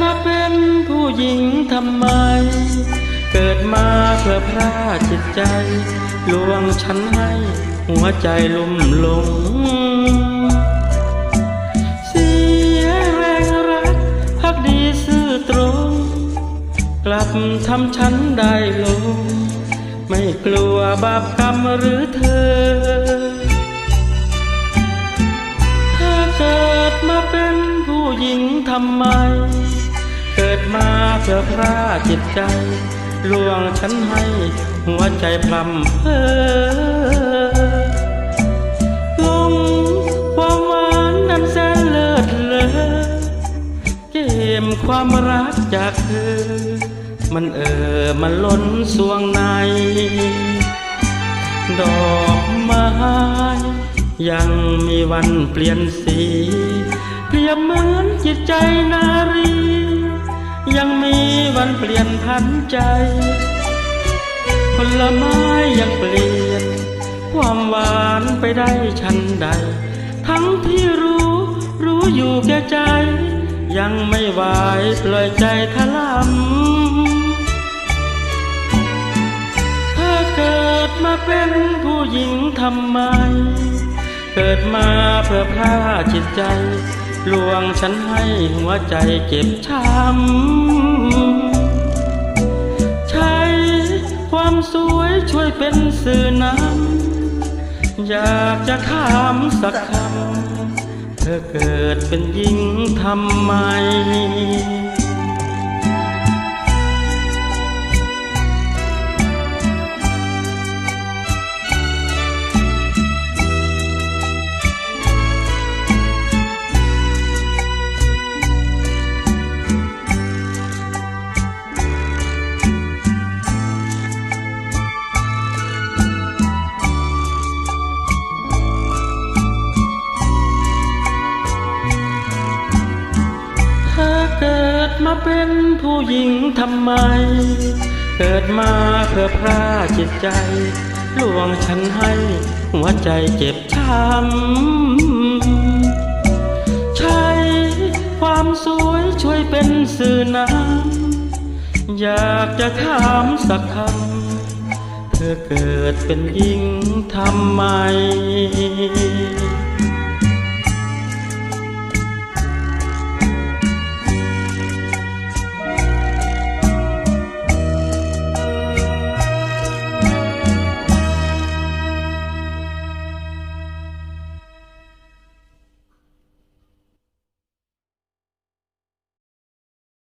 มาเป็นผู้หญิงทำไม เกิดมาเพื่อพระจิตใจ ลวงฉันให้หัวใจลุ่มหลง เสียแรงรักพักดีซื่อตรง กลับทำฉันได้ลง ไม่กลัวบาปกรรมหรือเธอ ถ้าเกิดมาเป็นผู้หญิงทำไม มาเพื่อพระจิตใจลวงฉันให้หัวใจพลำเพอลงความหวานนั้นแสนเลิศเลอเกมความรักจากเธอ มันเออมันล้นสวงใน ดอกไม้ยังมีวันเปลี่ยนสี เปรียบเหมือนจิตใจนารี ยังมีวันเปลี่ยนพันใจ ผลไม้ยังเปลี่ยน ความหวานไปได้ชันใด ทั้งที่รู้รู้อยู่แก่ใจ ยังไม่ไหวปล่อยใจทะลำถ้าเกิดมาเป็นผู้หญิงทำไม เกิดมาเพื่อพาจิตใจ ลวงฉันให้หัวใจเจ็บช้ำใช้ความสวยช่วยเป็นสื่อน้ำอยากจะถามสักคำเธอเกิดเป็นหญิงทำไม มาเป็นผู้หญิงทำไม เกิดมาเพื่อพระจิตใจลวงฉันให้ หัวใจเจ็บช้ำใช้ความสวยช่วยเป็นสื่อน้ำอยากจะถามสักคำเธอเกิดเป็นหญิงทำไม